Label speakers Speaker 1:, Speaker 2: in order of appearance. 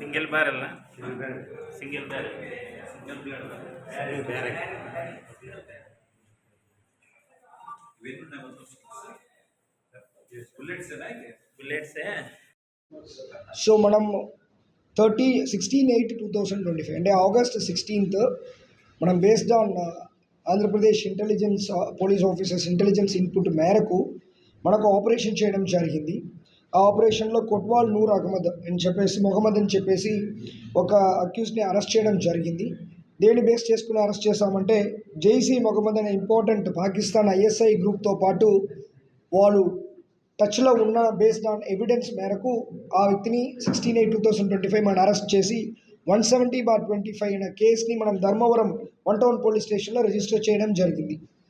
Speaker 1: Single barrel single barrel. Single barrel. Bullets
Speaker 2: so మనం thirty sixteen eight two thousand twenty five. అంటే August sixteenth మనం based on Andhra Pradesh intelligence police officers intelligence input మేరకు మనకు operation చేయడం జరిగింది. ఆ ఆపరేషన్లో కొట్వాల్ నూర్ అహ్మద్ అని చెప్పేసి మొహమ్మద్ అని చెప్పేసి ఒక అక్యూస్ని అరెస్ట్ చేయడం జరిగింది. దేని బేస్ చేసుకుని అరెస్ట్ చేశామంటే జైసీ మొహమ్మద్ అనే ఇంపార్టెంట్ పాకిస్తాన్ ఐఎస్ఐ గ్రూప్తో పాటు వాళ్ళు టచ్లో ఉన్న బేస్డ్ ఆన్ ఎవిడెన్స్ మేరకు ఆ వ్యక్తిని sixteen eight two thousand twenty five మనం అరెస్ట్ చేసి one seventy bar twenty five అనే కేసుని మనం ధర్మవరం వన్ టౌన్ పోలీస్ స్టేషన్లో రిజిస్టర్ చేయడం జరిగింది.